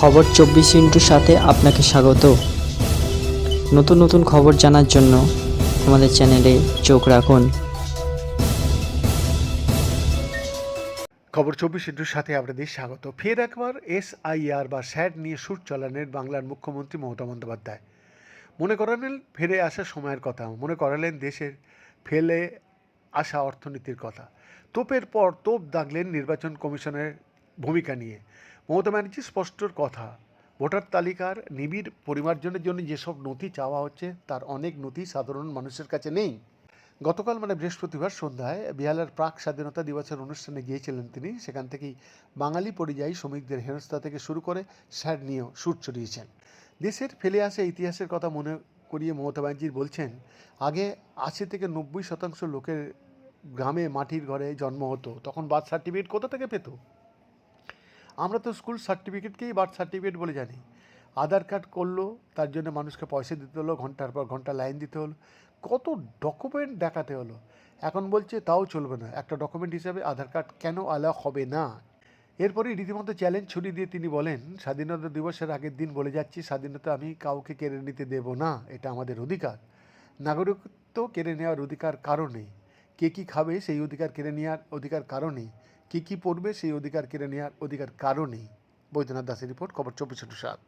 খবর চব্বিশ ইন্টুর সাথে আপনাকে স্বাগত। নতুন নতুন খবর জানার জন্য আমাদের চ্যানেলে চোখ রাখুন। খবর চব্বিশ ইন্টুর সাথে আপনাদের স্বাগত। ফের একবার এসআইআর বা স্যাট নিয়ে সুর চালানের বাংলার মুখ্যমন্ত্রী মমতা বন্দ্যোপাধ্যায়। মনে করালেন ফিরে আসা সময়ের কথা, মনে করালেন দেশের ফেলে আসা অর্থনীতির কথা। তোপের পর তোপ দাগলেন নির্বাচন কমিশনের ভূমিকা নিয়ে। মমতা ব্যানার্জি স্পষ্টর কথা। ভোটার তালিকার নিবিড় পরিমার্জনের জন্য যেসব নথি চাওয়া হচ্ছে, তার অনেক নথি সাধারণ মানুষের কাছে নেই। গতকাল মানে বৃহস্পতিবার সন্ধ্যায় বিহালের প্রাক স্বাধীনতা দিবসের অনুষ্ঠানে গিয়েছিলেন তিনি। সেখান থেকেই বাঙালি পরিযায়ী শ্রমিকদের হেনস্থা থেকে শুরু করে স্যার নিয়েও সুর চড়িয়েছেন। দেশের ফেলে আসা ইতিহাসের কথা মনে করিয়ে মমতা ব্যানার্জি বলছেন, আগে আশি থেকে নব্বই শতাংশ লোকের গ্রামে মাটির ঘরে জন্ম হতো, তখন বার্থ সার্টিফিকেট কোথা থেকে পেতো? আমরা তো স্কুল সার্টিফিকেটকেই বার্থ সার্টিফিকেট বলে জানি। আধার কার্ড করল, তার জন্য মানুষকে পয়সা দিতে হলো, ঘণ্টার পর ঘণ্টা লাইন দিতে হলো। কত ডকুমেন্ট দেখাতে হলো। এখন বলছে, তাও চলবে না। একটা ডকুমেন্ট হিসাবে আধার কার্ড কেন আলা হবে না? এরপরে রীতিমতো চ্যালেঞ্জ ছুটি দিয়ে তিনি বলেন, স্বাধীনতা দিবসের আগের দিন বলে যাচ্ছি, স্বাধীনতা আমি কাউকে কেড়ে নিতে দেব না। এটা আমাদের অধিকার। নাগরিকত্ব কেড়ে নেওয়ার অধিকার কারণে কে কী খাবে সেই অধিকার কেড়ে নেওয়ার অধিকার কারণে কী কী পড়বে সেই অধিকার কেড়ে নেওয়ার অধিকার কারণেই বৈদ্যনাথ দাসের রিপোর্ট, খবর চব্বিশ সাত।